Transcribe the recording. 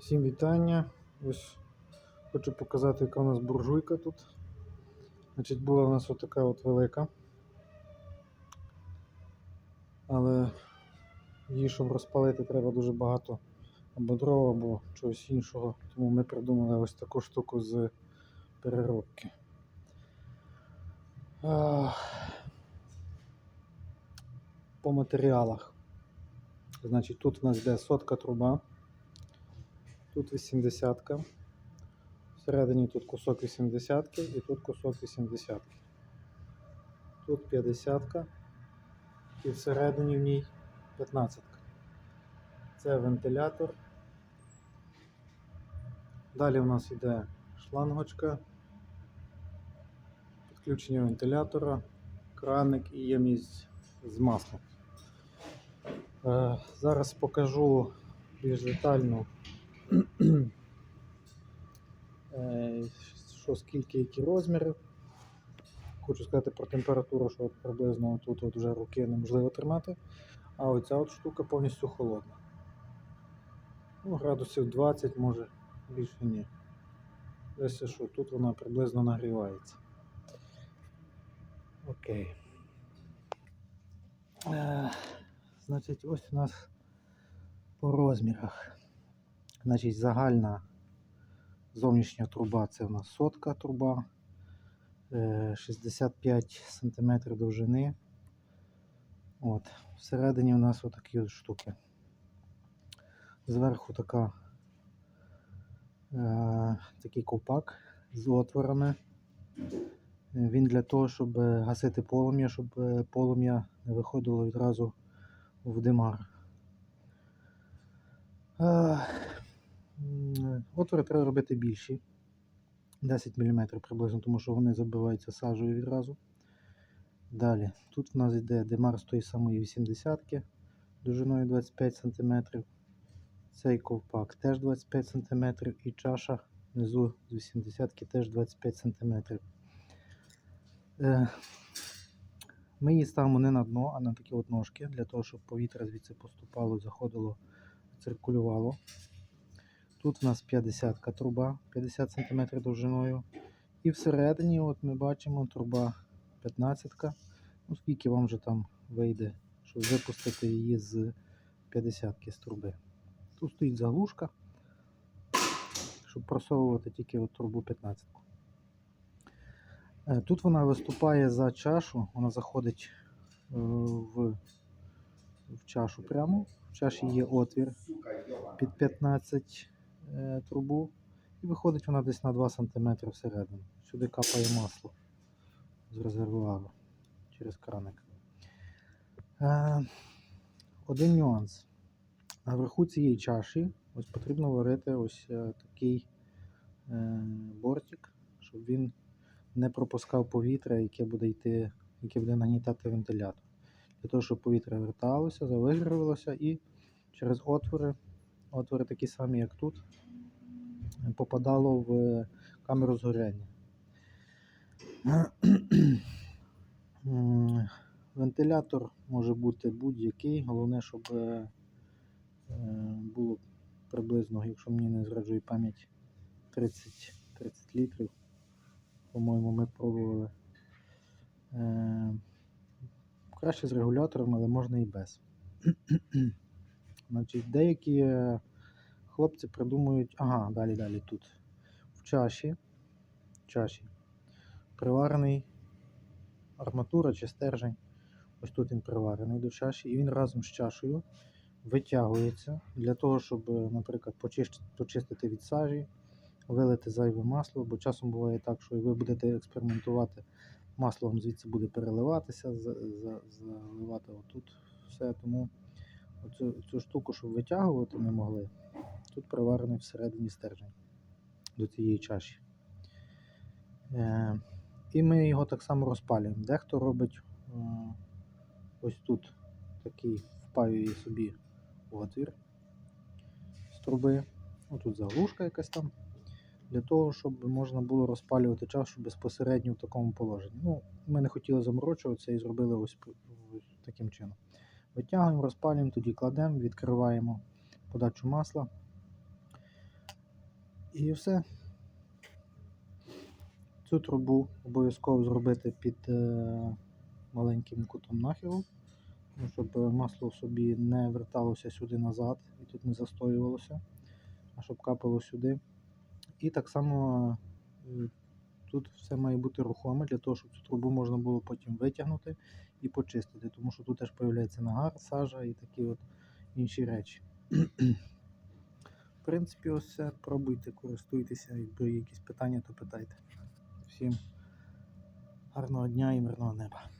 Всім вітання. Ось хочу показати, яка у нас буржуйка тут. Значить, була у нас отака от велика. Але її, щоб розпалити, треба дуже багато або дров, або чогось іншого. Тому ми придумали ось таку штуку з переробки. По матеріалах. Значить, тут у нас йде сотка труба. Тут 80 -ка. Всередині тут кусок 80 і тут кусок 80 Тут 50 -ка. і всередині в ній 15 -ка. Це вентилятор. Далі у нас йде шлангочка, підключення вентилятора, краник і ємність з маслом. Е, Зараз покажу більш детально що скільки, які розміри. Хочу сказати про температуру, що от приблизно тут от вже руки неможливо тримати, а оця от штука повністю холодна. Ну, градусів 20, може більше ні. Десь що тут вона приблизно нагрівається. Окей. Е, значить, ось у нас по розмірах. Значить, загальна зовнішня труба це у нас сотка труба, е, 65 см довжини. От. Всередині у нас отакі от штуки. Зверху така, е, такий ковпак з отворами. Е, Він для того, щоб е, гасити полум'я, щоб е, полум'я не виходило відразу в димар. Е, Отвори треба робити більші. 10 мм приблизно, тому що вони забиваються сажею відразу. Далі, тут в нас йде димар з тої самої 80-ки довжиною 25 см. Цей ковпак теж 25 см і чаша внизу з 80-ки теж 25 см. Е, Ми її ставимо не на дно, а на такі от ножки, для того, щоб повітря звідси поступало, заходило, циркулювало. Тут у нас 50 труба, 50 см довжиною. І всередині от ми бачимо труба 15 Ну, скільки вам вже там вийде, щоб випустити її з 50 з труби. Тут стоїть заглушка, щоб просовувати тільки от трубу 15. Е, Тут вона виступає за чашу, вона заходить е, в, в чашу прямо. В чаші є отвір під 15 е, трубу. І виходить вона десь на 2 см всередину. Сюди капає масло з резервуару через краник. Е, один нюанс. Наверху цієї чаші ось потрібно варити ось е, такий е, бортик, щоб він не пропускав повітря, яке буде йти, яке буде нагнітати вентилятор. Для того, щоб повітря верталося, завигрівалося і через отвори, отвори такі самі, як тут, попадало в камеру згоряння. Вентилятор може бути будь-який, головне, щоб е, було приблизно, якщо мені не зраджує пам'ять, 30, 30 літрів. По-моєму, ми пробували. Е, Краще з регулятором, але можна і без. Значить, деякі е, хлопці придумують. Ага, далі, далі тут. В чаші. В чаші. Приварений арматура чи стержень. Ось тут він приварений до чаші, і він разом з чашею витягується для того, щоб, е, наприклад, почистити, від сажі, вилити зайве масло, бо часом буває так, що ви будете експериментувати, масло вам звідси буде переливатися, за- за- заливати отут все. Тому оцю, цю штуку, щоб витягувати не могли, тут приварений всередині стержень до цієї чаші. Е, і ми його так само розпалюємо. Дехто робить е, ось тут такий впаює собі отвір з труби. Отут заглушка якась там. Для того, щоб можна було розпалювати чашу безпосередньо в такому положенні. Ну, Ми не хотіли заморочуватися і зробили ось, таким чином. Витягуємо, розпалюємо, тоді кладемо, відкриваємо подачу масла. І все. Цю трубу обов'язково зробити під е, маленьким кутом нахилу, ну, щоб масло собі не верталося сюди назад і тут не застоювалося, а щоб капало сюди. І так само е, тут все має бути рухоме для того, щоб цю трубу можна було потім витягнути і почистити, тому що тут теж з'являється нагар, сажа і такі от інші речі. В принципі, ось все. Пробуйте, користуйтеся. Якби є якісь питання, то питайте. Всім гарного дня і мирного неба.